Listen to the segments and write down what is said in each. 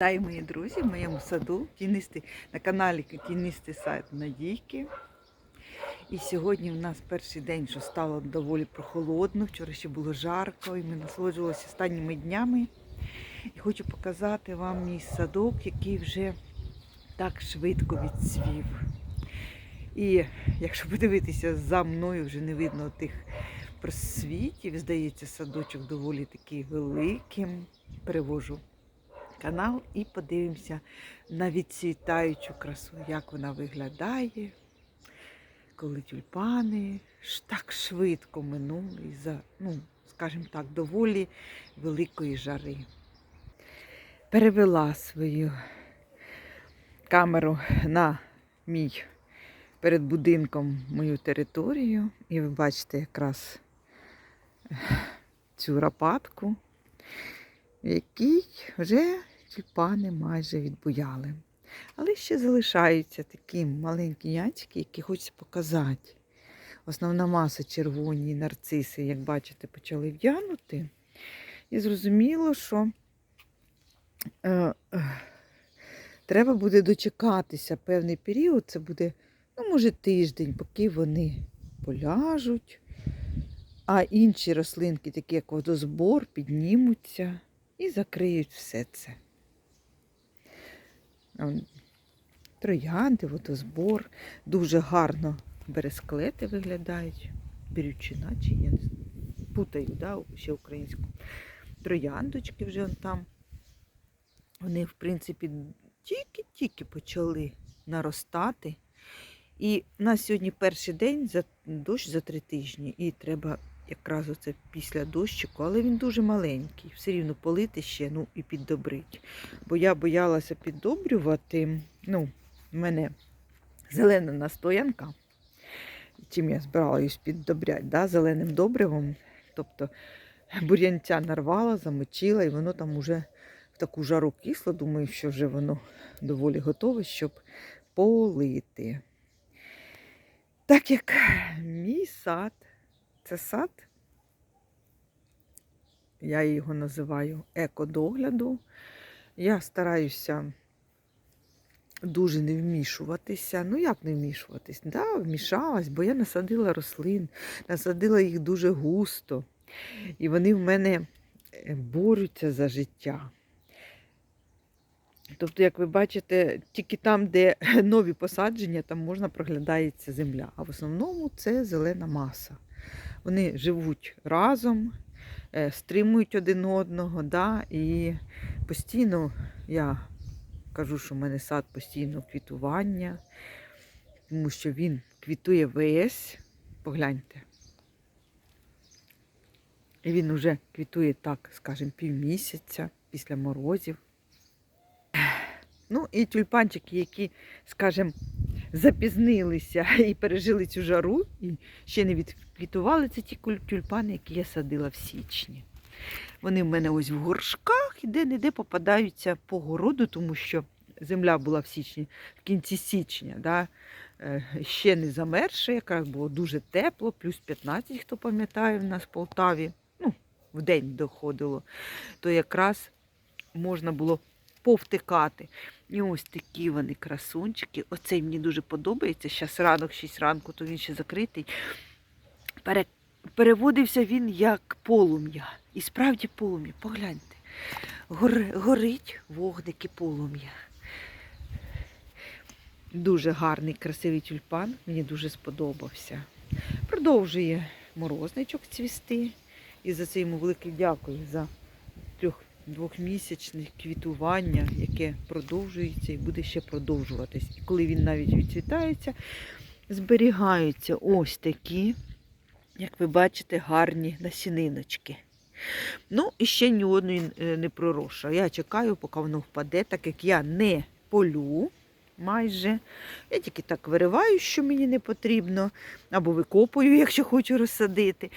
Вітаю, мої друзі, в моєму саду тінистий, на каналі Тінистий сайт Надійки. І сьогодні в нас перший день, що стало доволі прохолодно. Вчора ще було жарко, і ми насолоджувалися останніми днями. І хочу показати вам мій садок, який вже так швидко відцвів. І якщо подивитися за мною, вже не видно тих просвітів. Здається, садочок доволі такий великим. Перевожу канал і подивимося на відцвітаючу красу, як вона виглядає, коли тюльпани ж так швидко минули за, ну, скажімо так, доволі великої жари. Перевела свою камеру на мій перед будинком мою територію, і ви бачите якраз цю рапатку в якій вже тюльпани майже відбуяли. Але ще залишаються такі маленькі ячки, які хочеться показати. Основна маса червоні нарциси, як бачите, почали в'янути. І зрозуміло, що е, е, треба буде дочекатися певний період, це буде, ну, може, тиждень, поки вони поляжуть, а інші рослинки, такі як водозбор, піднімуться і закриють все це. Троянди, водозбор, дуже гарно бересклети виглядають. Бірючина, чи я не путаю, да, ще українську. Трояндочки вже там. Вони, в принципі, тільки-тільки почали наростати. І у нас сьогодні перший день за дощ за три тижні, і треба якраз оце після дощику, але він дуже маленький. Все рівно полити ще, ну і піддобрить. Бо я боялася піддобрювати. Ну, в мене зелена настоянка. Чим я збиралась піддобряти, да, зеленим добривом. Тобто бур'янця нарвала, замочила, і воно там уже в таку жару кисло. Думаю, що вже воно доволі готове, щоб полити. Так як мій сад це сад. Я його називаю екодогляду. Я стараюся дуже не вмішуватися. Ну, як не вмішуватись? Да, вмішалась, бо я насадила рослин, насадила їх дуже густо. І вони в мене е, борються за життя. Тобто, як ви бачите, тільки там, де нові посадження, там можна проглядається земля. А в основному це зелена маса. Вони живуть разом, е, стримують один одного. Да? І постійно я кажу, що в мене сад постійно квітування, тому що він квітує весь. Погляньте. І він вже квітує так, скажімо, півмісяця після морозів. Ну і тюльпанчики, які, скажімо, запізнилися і пережили цю жару, і ще не відквітували, це ті тюльпани, які я садила в січні. Вони в мене ось в горшках і де-не-де попадаються по городу, тому що земля була в січні, в кінці січня, да, е, ще не замерзша, якраз було дуже тепло, плюс 15, хто пам'ятає, в нас в Полтаві, ну, в день доходило, то якраз можна було повтикати. І ось такі вони красунчики. Оцей мені дуже подобається. Зараз ранок, 6 ранку, то він ще закритий. Пере... Переводився він як полум'я. І справді полум'я, погляньте. Гор... Горить вогники полум'я. Дуже гарний, красивий тюльпан, мені дуже сподобався. Продовжує морозничок цвісти. І за це йому велике дякую за двохмісячне квітування, яке продовжується і буде ще продовжуватись. І коли він навіть відцвітається, зберігаються ось такі, як ви бачите, гарні насіниночки. Ну, і ще ні одної не пророша. Я чекаю, поки воно впаде, так як я не полю майже. Я тільки так вириваю, що мені не потрібно, або викопую, якщо хочу розсадити.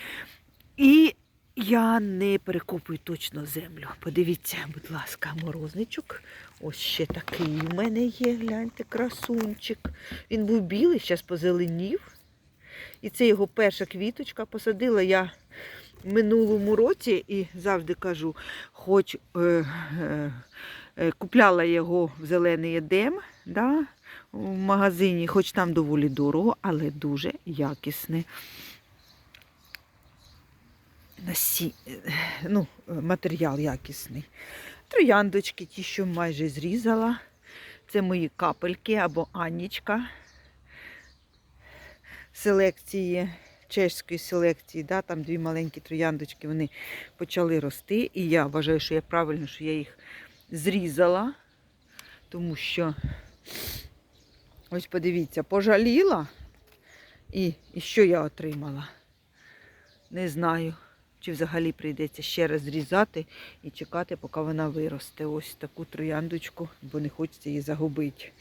І я не перекопую точно землю. Подивіться, будь ласка, морозничок. Ось ще такий у мене є, гляньте, красунчик. Він був білий, зараз позеленів. І це його перша квіточка. Посадила я в минулому році і завжди кажу, хоч е, е, Е, Купляла його в зелений едем да, в магазині, хоч там доволі дорого, але дуже якісне. Насі... Ну, матеріал якісний. Трояндочки, ті, що майже зрізала. Це мої капельки або Анічка селекції, чеської селекції. Да, там дві маленькі трояндочки вони почали рости. І я вважаю, що я правильно, що я їх зрізала, тому що, ось подивіться, пожаліла. І, і що я отримала? Не знаю, чи взагалі прийдеться ще раз зрізати і чекати, поки вона виросте. Ось таку трояндочку, бо не хочеться її загубити.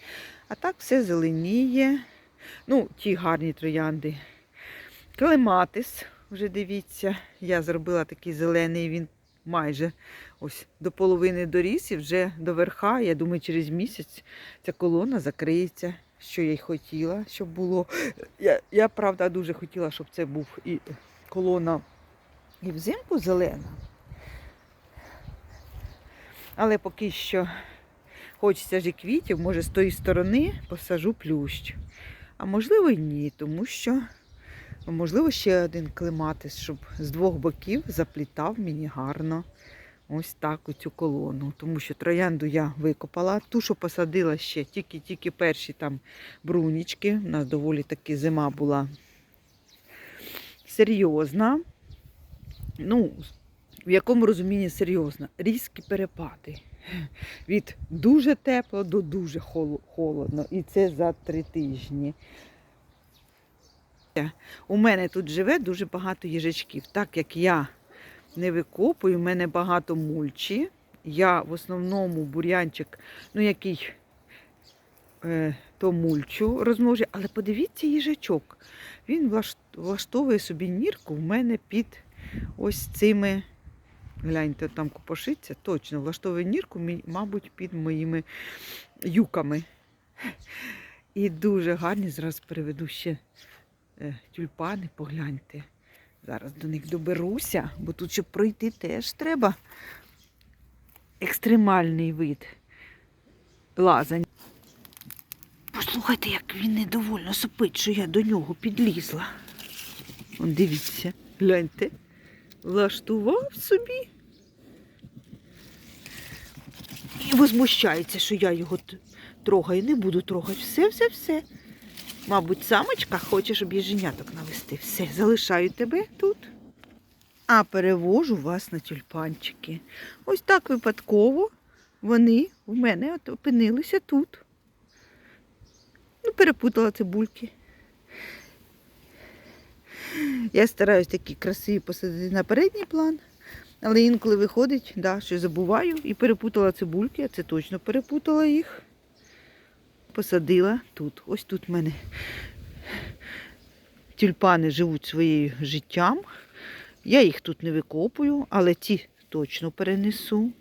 А так все зеленіє. Ну, ті гарні троянди. Клематис, вже дивіться, я зробила такий зелений, він майже ось до половини доріс і вже до верха. Я думаю, через місяць ця колона закриється, що я й хотіла, щоб було. Я, я правда, дуже хотіла, щоб це був і колона і взимку зелена. Але поки що хочеться ж і квітів, може з тої сторони посажу плющ. А можливо й ні, тому що, можливо, ще один клематис, щоб з двох боків заплітав мені гарно ось так у цю колону. Тому що троянду я викопала. Ту, що посадила ще, тільки-тільки перші там брунічки. У нас доволі таки зима була серйозна. Ну, в якому розумінні серйозна? Різкі перепади. Від дуже тепло до дуже холодно. І це за три тижні. У мене тут живе дуже багато їжачків. Так як я не викопую, у мене багато мульчі. Я в основному бур'янчик, ну який е, то мульчу розмножую. Але подивіться їжачок. Він влаштовує собі нірку в мене під ось цими. Гляньте, там копошиться, точно влаштовує нірку, мабуть, під моїми юками. І дуже гарні. Зараз переведу ще е, тюльпани, погляньте. Зараз до них доберуся, бо тут, щоб пройти, теж треба екстремальний вид лазань. Послухайте, як він недовольно сопить, що я до нього підлізла. Он дивіться, гляньте. Влаштував собі. І возмущається, що я його трогаю. Не буду трогати. Все, все, все. Мабуть, самочка хоче, щоб їженяток навести. Все, залишаю тебе тут. А перевожу вас на тюльпанчики. Ось так випадково вони в мене от опинилися тут. Ну, перепутала цибульки. Я стараюсь такі красиві посадити на передній план, але інколи виходить, да, що забуваю і перепутала цибульки, а це точно перепутала їх. Посадила тут. Ось тут в мене тюльпани живуть своїм життям. Я їх тут не викопую, але ті точно перенесу.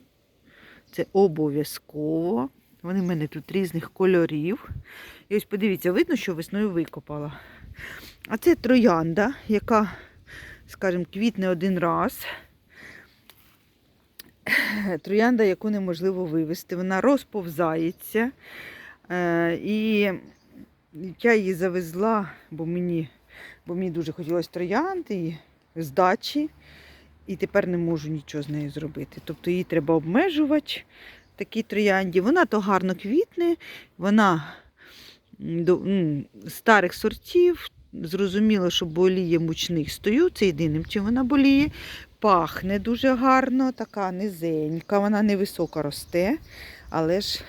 Це обов'язково. Вони в мене тут різних кольорів. І ось подивіться, видно, що весною викопала. А це троянда, яка, скажімо, квітне один раз. Троянда, яку неможливо вивезти. Вона розповзається. Е, І я її завезла, бо мені, бо мені дуже хотілося троянди і з дачі. І тепер не можу нічого з нею зробити. Тобто її треба обмежувати, такі троянді. Вона то гарно квітне, вона старих сортів. Зрозуміло, що боліє мучних стою, це єдиним, чим вона боліє. Пахне дуже гарно, така низенька, вона невисоко росте, але ж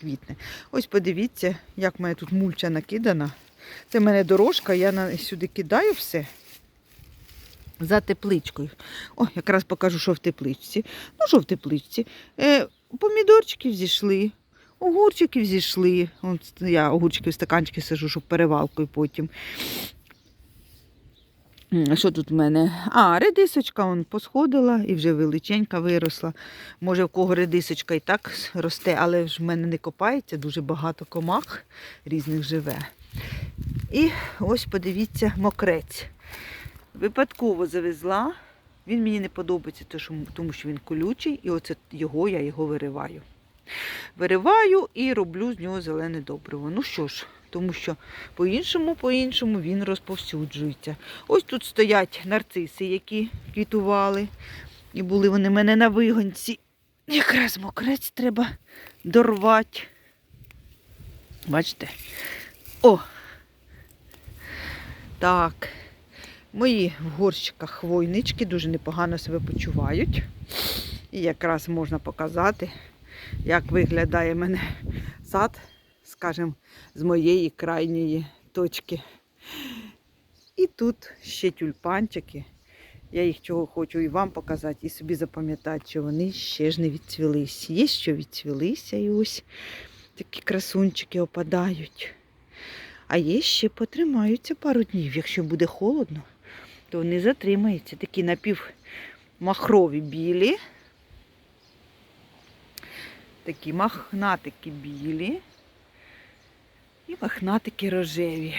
квітне. Ось подивіться, як мене тут мульча накидана. Це в мене дорожка, я сюди кидаю все за тепличкою. О, якраз покажу, що в тепличці. Ну, що в тепличці? Е, помідорчики взійшли, огурчики взійшли. От я огурчики в стаканчики сажу, щоб перевалкою потім. Що тут в мене? А, редисочка он посходила і вже величенька виросла. Може, в кого редисочка і так росте, але ж в мене не копається, дуже багато комах різних живе. І ось подивіться, мокрець. Випадково завезла. Він мені не подобається, тому що він колючий, і оце його я його вириваю. Вириваю і роблю з нього зелене добриво. Ну що ж, тому що по-іншому, по-іншому він розповсюджується. Ось тут стоять нарциси, які квітували. І були вони в мене на вигонці. Якраз мокрець треба дорвати. Бачите? О! Так. Мої в горщиках хвойнички дуже непогано себе почувають. І якраз можна показати, як виглядає мене сад, скажімо, з моєї крайньої точки. І тут ще тюльпанчики. Я їх чого хочу і вам показати, і собі запам'ятати, що вони ще ж не відцвілись. Є що відцвілися, і ось такі красунчики опадають. А є ще потримаються пару днів. Якщо буде холодно, то вони затримаються. Такі напівмахрові білі. Такі махнатики білі і махнатики рожеві.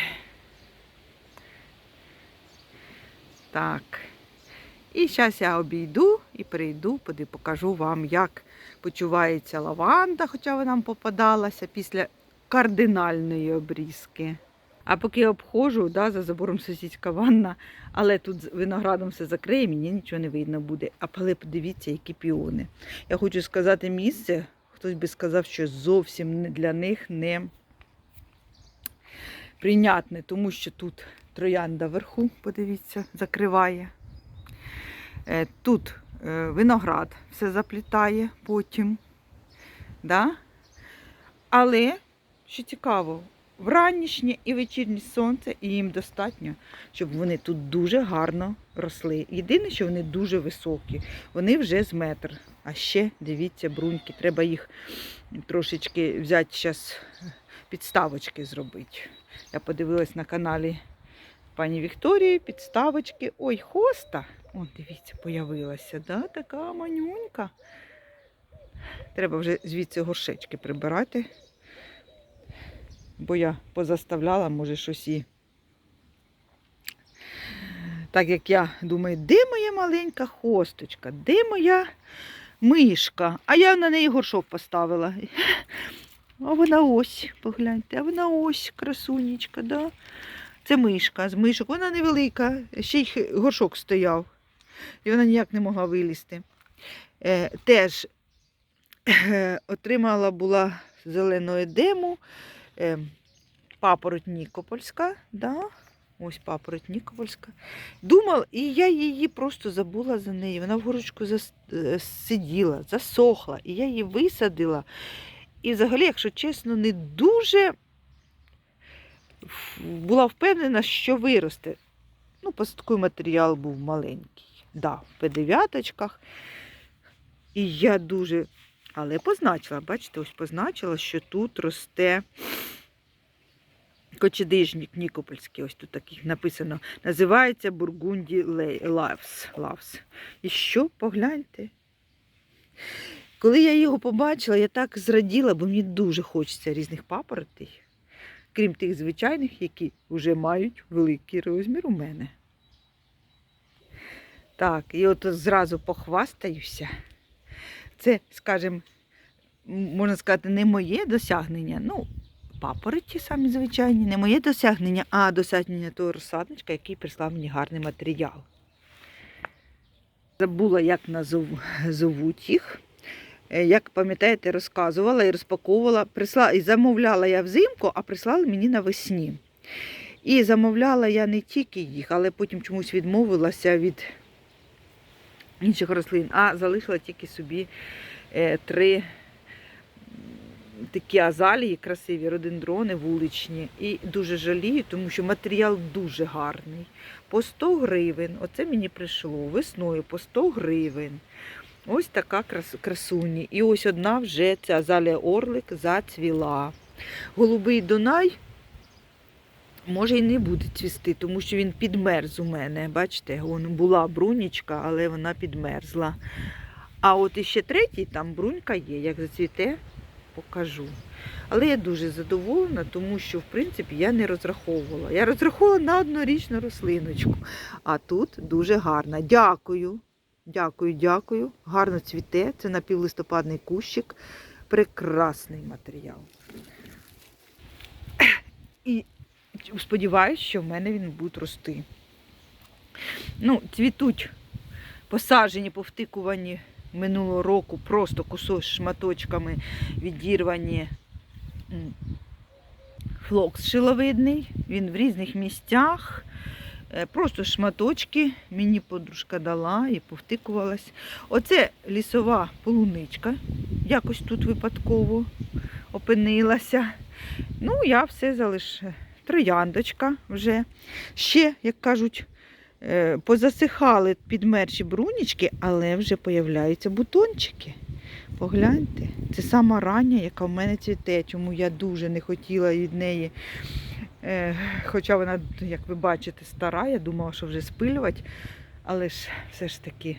Так. І зараз я обійду і прийду, покажу вам, як почувається лаванда, хоча вона нам попадалася після кардинальної обрізки. А поки я обходжу, да, за забором сусідська ванна, але тут виноградом все закриє, мені нічого не видно буде. А але подивіться, які піони. Я хочу сказати місце, хтось би сказав, що зовсім для них не прийнятне, тому що тут троянда вверху, подивіться, закриває. Е, Тут е, виноград все заплітає потім. Да? Але, що цікаво, вранішнє і вечірнє сонце, і їм достатньо, щоб вони тут дуже гарно росли. Єдине, що вони дуже високі, вони вже з метр. А ще, дивіться, бруньки, треба їх трошечки взяти зараз підставочки зробити. Я подивилась на каналі пані Вікторії, підставочки. Ой, хоста. О, дивіться, появилася, да? така манюнька. Треба вже звідси горшечки прибирати. Бо я позаставляла, може, щось і. Так як я думаю, де моя маленька хосточка, де моя мишка? А я на неї горшок поставила. А вона ось, погляньте, а вона ось, красунечка, да? Це мишка з мишок. Вона невелика, ще й горшок стояв. І вона ніяк не могла вилізти. Е, теж е, отримала була зелену едему, е, папороть Нікопольська. Да? Ось папороть Нікопольська. Думала, і я її просто забула за неї. Вона в горочку зас, е, сиділа, засохла. І я її висадила. І взагалі, якщо чесно, не дуже була впевнена, що виросте. Ну, посадковий матеріал був маленький. Да, в П9. І я дуже. Але позначила, бачите, ось позначила, що тут росте кочедижник Нікопольський. Ось тут таких написано. Називається Бургунді Лавс. Лавс. І що? Погляньте. Коли я його побачила, я так зраділа, бо мені дуже хочеться різних папоротей, крім тих звичайних, які вже мають великий розмір у мене. Так, і от зразу похвастаюся. Це, скажімо, можна сказати, не моє досягнення. Ну, папороті самі звичайні, не моє досягнення, а досягнення того розсадничка, який прислав мені гарний матеріал. Забула, як назов... зовуть їх. Е, Як пам'ятаєте, розказувала і розпаковувала, присла... і замовляла я взимку, а прислали мені навесні. І замовляла я не тільки їх, але потім чомусь відмовилася від інших рослин, а залишила тільки собі е, три такі азалії красиві, родендрони вуличні. І дуже жалію, тому що матеріал дуже гарний. По 100 гривень. Оце мені прийшло весною по 100 гривень. Ось така крас- красуні. І ось одна вже ця азалія орлик зацвіла. Голубий Дунай може і не буде цвісти, тому що він підмерз у мене. Бачите, вон була брунічка, але вона підмерзла. А от іще третій, там брунька є, як зацвіте, покажу. Але я дуже задоволена, тому що, в принципі, я не розраховувала. Я розраховувала на однорічну рослиночку. А тут дуже гарна. Дякую. Дякую, дякую. Гарно цвіте. Це напівлистопадний кущик. Прекрасний матеріал. І сподіваюся, що в мене він буде рости. Ну, цвітуть посаджені, повтикувані минулого року, просто кусок шматочками відірвані флокс шиловидний. Він в різних місцях. Е, Просто шматочки мені подружка дала і повтикувалась. Оце лісова полуничка. Якось тут випадково опинилася. Ну, я все залишаю. Трояндочка вже. Ще, як кажуть, позасихали підмерші брунічки, але вже появляються бутончики. Погляньте, це сама рання, яка в мене цвіте, чому я дуже не хотіла від неї. Е, Хоча вона, як ви бачите, стара, я думала, що вже спилювати. Але ж все ж таки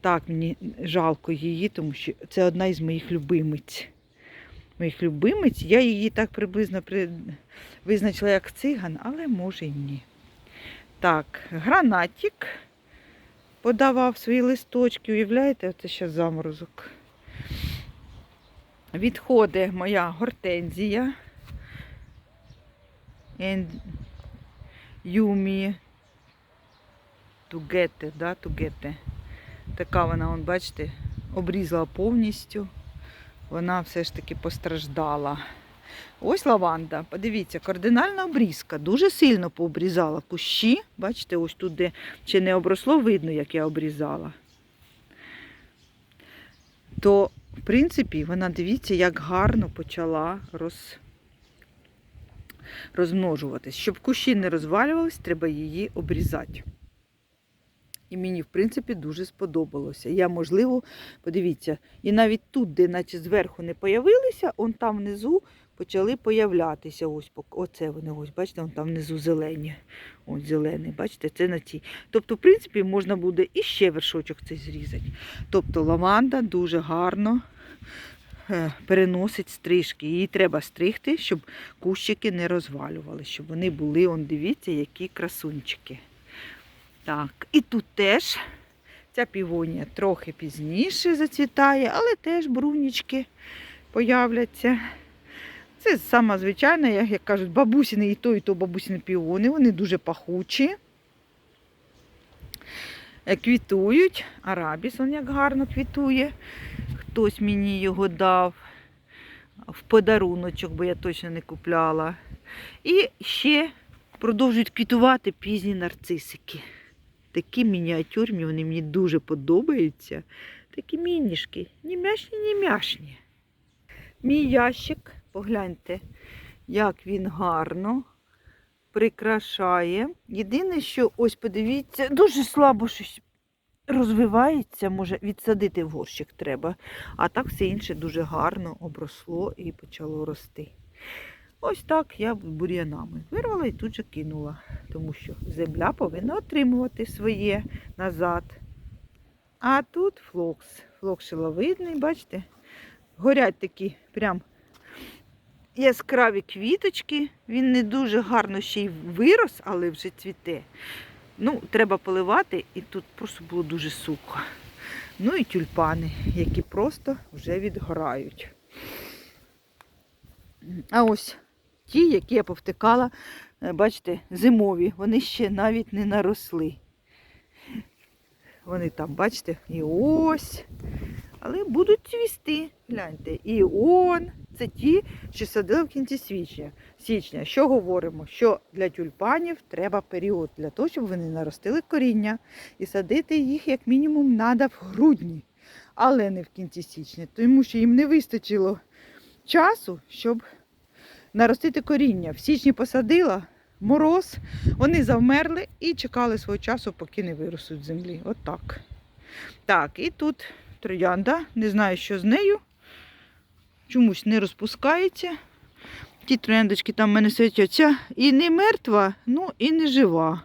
так мені жалко її, тому що це одна із моїх любимиць. Моїх любимиць. Я її так приблизно при... визначила як циган, але може й ні. Так, гранатик подавав свої листочки. Уявляєте, оце ще заморозок. Відходить моя гортензія. And Юмі Тугете, да, Тугете. Така вона, вон, бачите, обрізала повністю. Вона все ж таки постраждала. Ось лаванда. Подивіться, кардинальна обрізка. Дуже сильно пообрізала кущі. Бачите, ось тут, де ще не обросло, видно, як я обрізала. То, в принципі, вона, дивіться, як гарно почала роз... розмножуватись. Щоб кущі не розвалювались, треба її обрізати. І мені, в принципі, дуже сподобалося. Я, можливо, подивіться, і навіть тут, де наче зверху не появилися, он там внизу почали появлятися. Ось оце вони, ось, бачите, он там внизу зелені. Ось зелений, бачите, це на цій. Тобто, в принципі, можна буде і ще вершочок цей зрізати. Тобто лаванда дуже гарно е, переносить стрижки. Її треба стригти, щоб кущики не розвалювали, щоб вони були, он дивіться, які красунчики. Так, і тут теж ця півонія трохи пізніше зацвітає, але теж брунічки появляться. Це сама звичайна, як, кажуть, бабусіни і то, і то бабусіни піони. Вони дуже пахучі. Е, Квітують. Арабіс, он як гарно квітує. Хтось мені його дав в подаруночок, бо я точно не купляла. І ще продовжують квітувати пізні нарцисики. Такі мініатюрні, вони мені дуже подобаються. Такі мінішки, ні м'яшні, ні м'яшні. Мій ящик, погляньте, як він гарно прикрашає. Єдине, що ось подивіться, дуже слабо щось розвивається, може відсадити в горщик треба. А так все інше дуже гарно обросло і почало рости. Ось так я бур'янами вирвала і тут же кинула, тому що земля повинна отримувати своє назад. А тут флокс. Флокс шиловидний, бачите? Горять такі прям яскраві квіточки. Він не дуже гарно ще й вирос, але вже цвіте. Ну, треба поливати, і тут просто було дуже сухо. Ну і тюльпани, які просто вже відгорають. А ось ті, які я повтикала, е, бачите, зимові, вони ще навіть не наросли. Вони там, бачите, і ось. Але будуть цвісти. Гляньте. І он. Це ті, що садили в кінці січня. січня. Що говоримо? Що для тюльпанів треба період для того, щоб вони наростили коріння. І садити їх як мінімум треба в грудні, але не в кінці січня, тому що їм не вистачило часу, щоб наростити коріння. В січні посадила мороз, вони завмерли і чекали свого часу, поки не виростуть землі. Отак. Так, і тут троянда, не знаю, що з нею. Чомусь не розпускається. Ті трояндочки там в мене світяться. І не мертва, ну і не жива.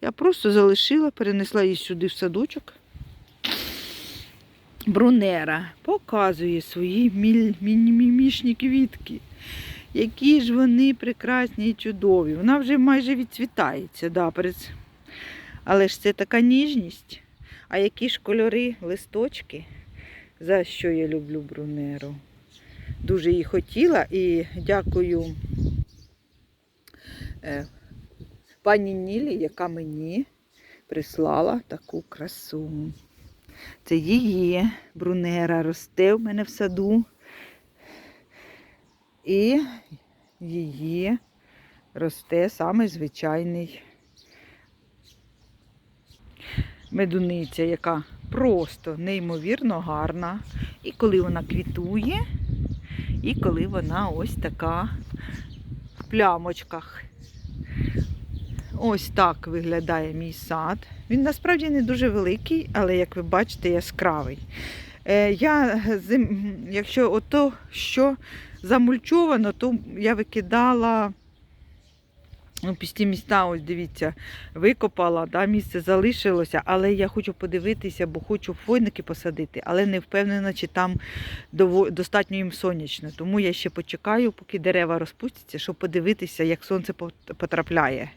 Я просто залишила, перенесла її сюди в садочок. Брунера показує свої міль- мімімішні квітки. Які ж вони прекрасні і чудові. Вона вже майже відцвітається. Да, перед... Але ж це така ніжність. А які ж кольори листочки, за що я люблю брунеру. Дуже її хотіла. І дякую е, пані Нілі, яка мені прислала таку красу. Це її брунера росте в мене в саду. І її росте саме звичайний медуниця, яка просто неймовірно гарна. І коли вона квітує, і коли вона ось така в плямочках. Ось так виглядає мій сад. Він насправді не дуже великий, але, як ви бачите, яскравий. Е, я. Якщо ото, що замульчовано, то я викидала ну, пісті міста, ось дивіться, викопала, да, місце залишилося, але я хочу подивитися, бо хочу фойники посадити, але не впевнена, чи там достатньо їм сонячно. Тому я ще почекаю, поки дерева розпустяться, щоб подивитися, як сонце потрапляє.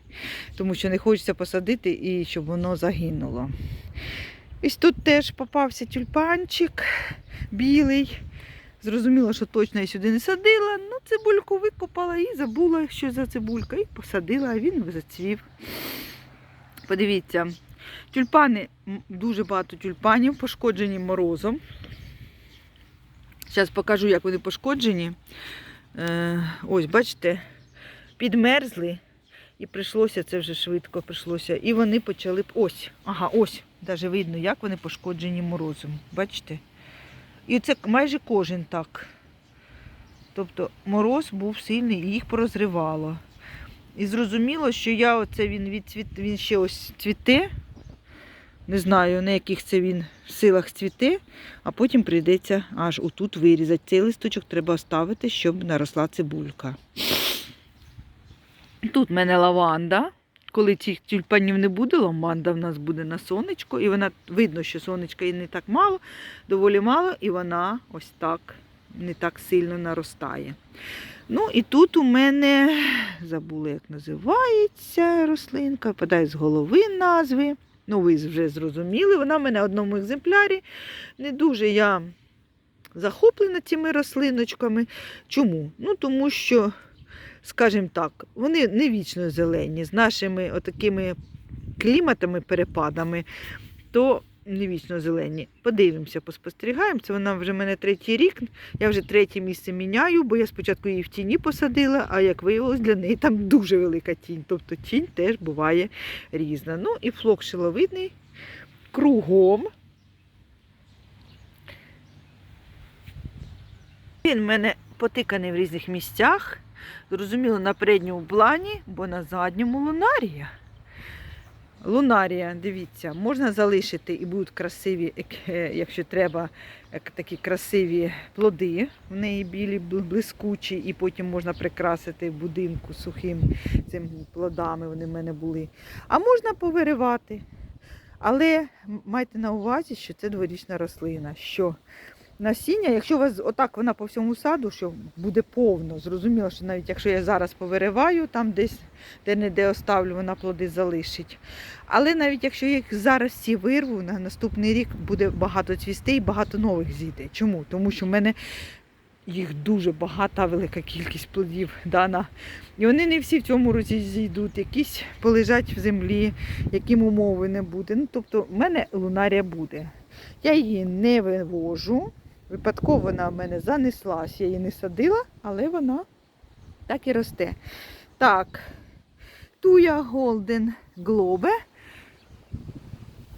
Тому що не хочеться посадити і щоб воно загинуло. Ось тут теж попався тюльпанчик білий. Зрозуміла, що точно я сюди не садила. Ну, цибульку викопала і забула, що за цибулька, і посадила, а він зацвів. Подивіться, тюльпани, дуже багато тюльпанів, пошкоджені морозом. Зараз покажу, як вони пошкоджені. Е, ось, бачите, підмерзли. І прийшлося, це вже швидко прийшлося. І вони почали. Ось, ага, ось, навіть видно, як вони пошкоджені морозом. Бачите? І це майже кожен так. Тобто мороз був сильний і їх порозривало. І зрозуміло, що я оце він відцвіт, він ще ось цвіте. Не знаю, на яких це він силах цвіте, а потім прийдеться аж отут вирізати. Цей листочок треба оставити, щоб наросла цибулька. Тут в мене лаванда. Коли цих тюльпанів не буде, лаванда в нас буде на сонечко, і вона видно, що сонечка і не так мало, доволі мало, і вона ось так не так сильно наростає. Ну і тут у мене забула, як називається рослинка, випадає з голови назви. Ну, ви вже зрозуміли, вона в мене в одному екземплярі. Не дуже я захоплена цими рослиночками. Чому? Ну, тому що скажімо так, вони не вічно зелені, з нашими отакими кліматами, перепадами, то не вічно зелені. Подивимося, поспостерігаємо. Це вона вже в мене третій рік. Я вже третє місце міняю, бо я спочатку її в тіні посадила, а як виявилось, для неї там дуже велика тінь. Тобто тінь теж буває різна. Ну і флок шиловидний кругом. Він в мене потиканий в різних місцях. Зрозуміло, на передньому плані, бо на задньому лунарія. Лунарія, дивіться, можна залишити і будуть красиві, е, якщо треба, такі красиві плоди. В неї білі, блискучі, і потім можна прикрасити в будинку сухим цим плодами. Вони в мене були. А можна повиривати. Але майте на увазі, що це дворічна рослина. що Насіння, якщо у вас отак вона по всьому саду, що буде повно, зрозуміло, що навіть якщо я зараз повириваю, там десь де-не-де оставлю, вона плоди залишить. Але навіть якщо я їх зараз всі вирву, на наступний рік буде багато цвісти і багато нових зійде. Чому? Тому що в мене їх дуже багата велика кількість плодів дана. І вони не всі в цьому році зійдуть, якісь полежать в землі, яким умови не буде. Ну, тобто в мене лунарія буде. Я її не вивожу. Випадково вона в мене занеслась, я її не садила, але вона так і росте. Так, туя Голден Глобе.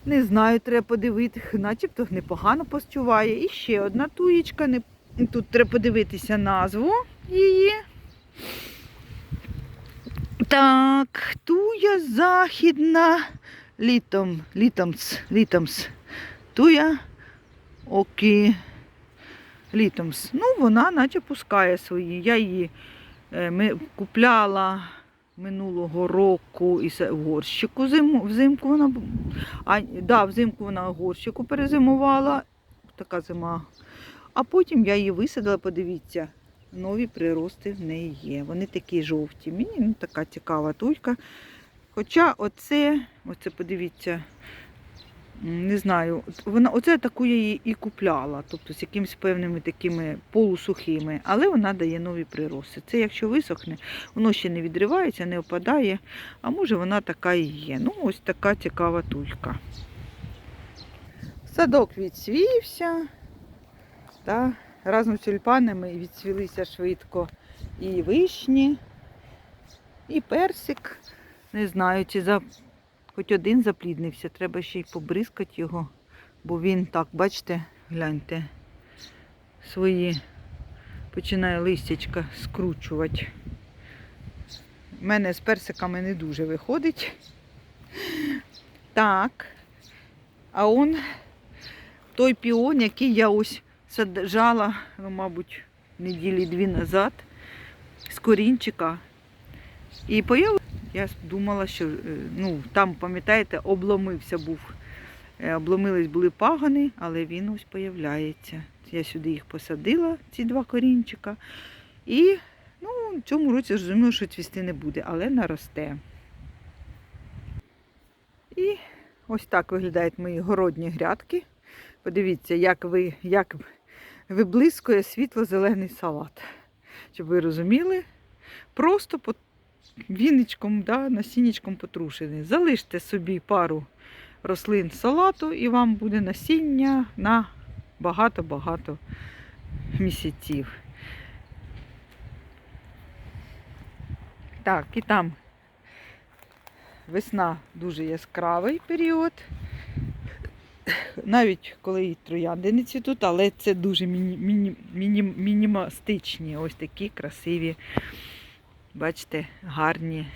Не знаю, треба подивитися, начебто непогано постюває. І ще одна туєчка. Тут треба подивитися назву її. Так, туя західна літом, літомс, літомс. Туя окі літомс. Ну, вона наче пускає свої. Я її е, ми, купляла минулого року із в горщику зиму, взимку вона а, да, взимку вона в горщику перезимувала. Така зима. А потім я її висадила, подивіться, нові прирости в неї є. Вони такі жовті. Мені ну, така цікава туйка. Хоча оце, оце подивіться, не знаю, вона, оце таку я її і купляла, тобто з якимись певними такими полусухими, але вона дає нові прироси. Це якщо висохне, воно ще не відривається, не опадає, а може вона така і є. Ну, ось така цікава тулька. Садок відсвівся, та разом з тюльпанами відсвілися швидко і вишні, і персик. Не знаю, чи за хоч один запліднився, треба ще й побризкати його, бо він так, бачите, гляньте, свої починає листячка скручувати. У мене з персиками не дуже виходить. Так. А он той піон, який я ось саджала, ну, мабуть, неділі дві назад, з корінчика. І появ... я думала, що е, ну, там, пам'ятаєте, обломився був. Е, Обломились були пагани, але він ось появляється. Я сюди їх посадила, ці два корінчика. І ну, в цьому році зрозуміло, що цвісти не буде, але наросте. І ось так виглядають мої городні грядки. Подивіться, як ви, як виблискує світло-зелений салат. Щоб ви розуміли, просто віничком, да, насіннячком потрушений. Залиште собі пару рослин салату і вам буде насіння на багато-багато місяців. Так, і там весна дуже яскравий період. Навіть коли і троянди не цвітуть, але це дуже міні, міні, міні, мінімастичні, ось такі красиві, бачите, гарні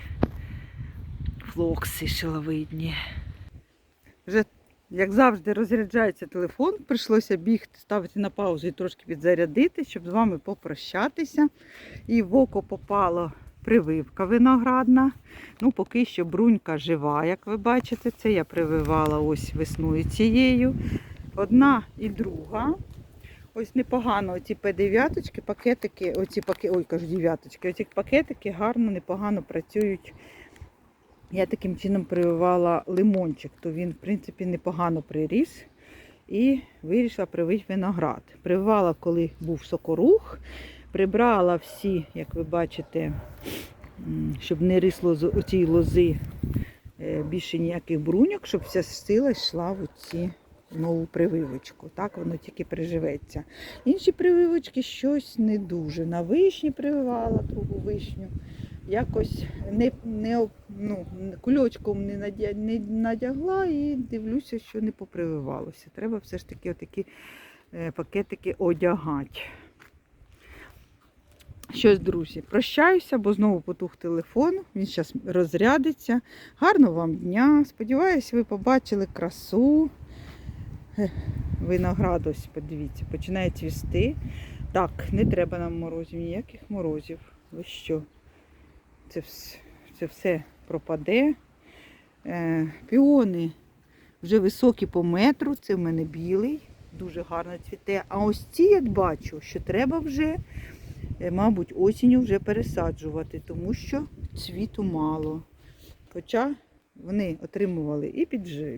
флокси шиловидні. Вже, як завжди, розряджається телефон, прийшлося бігти, ставити на паузу і трошки підзарядити, щоб з вами попрощатися. І в око попала прививка виноградна. Ну, поки що брунька жива, як ви бачите, це я прививала ось весною цією. Одна і друга. Ось непогано оці П9, пакетики, оці паки, ой, кажу, дев'яточки, оці пакетики гарно, непогано працюють. Я таким чином прививала лимончик, то він, в принципі, непогано приріс. І вирішила привити виноград. Прививала, коли був сокорух, прибрала всі, як ви бачите, щоб не рисло з оцій лози е, більше ніяких бруньок, щоб вся сила йшла в оці нову прививочку. Так воно тільки приживеться. Інші прививочки щось не дуже. На вишні прививала другу вишню. Якось не, не, ну, кульочком не, надя, не надягла і дивлюся, що не попрививалося. Треба все ж таки отакі е, пакетики одягати. Щось, друзі, прощаюся, бо знову потух телефон. Він зараз розрядиться. Гарного вам дня. Сподіваюсь, ви побачили красу. Виноград, ось, подивіться, починає цвісти. Так, не треба нам морозів, ніяких морозів. Ви що? Це, вс- це все пропаде. Е, піони вже високі по метру, це в мене білий, дуже гарно цвіте. А ось ці, як бачу, що треба вже, е, мабуть, осінню вже пересаджувати, тому що цвіту мало. Хоча вони отримували і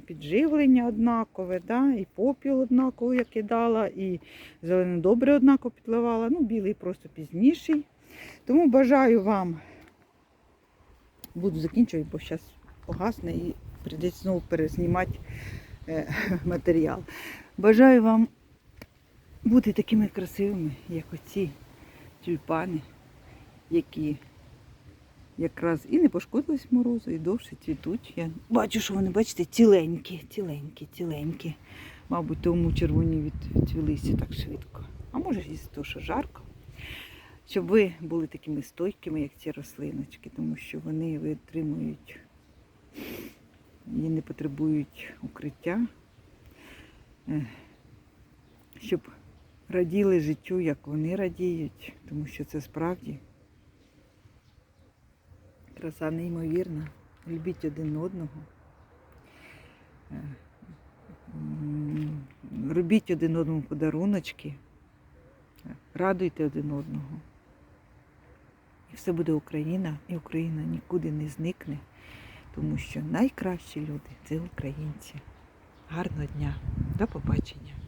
підживлення однакове, да, і попіл однаково я кидала, і зелене добре однаково підливала. Ну, білий просто пізніший. Тому бажаю вам, буду закінчувати, бо зараз погасне і прийдеться знову перезнімати е, матеріал. Бажаю вам бути такими красивими, як оці тюльпани, які якраз і не пошкодились морозу, і довше цвітуть. Я бачу, що вони, бачите, ціленькі, ціленькі, ціленькі. Мабуть, тому червоні відцвілися так швидко. А може, і з того, що жарко. Щоб ви були такими стойкими, як ці рослиночки, тому що вони витримують і не потребують укриття. Щоб раділи життю, як вони радіють, тому що це справді краса неймовірна. Любіть один одного. Е, Робіть один одному подаруночки. Е, Радуйте один одного. І все буде Україна, і Україна нікуди не зникне, тому що найкращі люди це українці. Гарного дня. До побачення.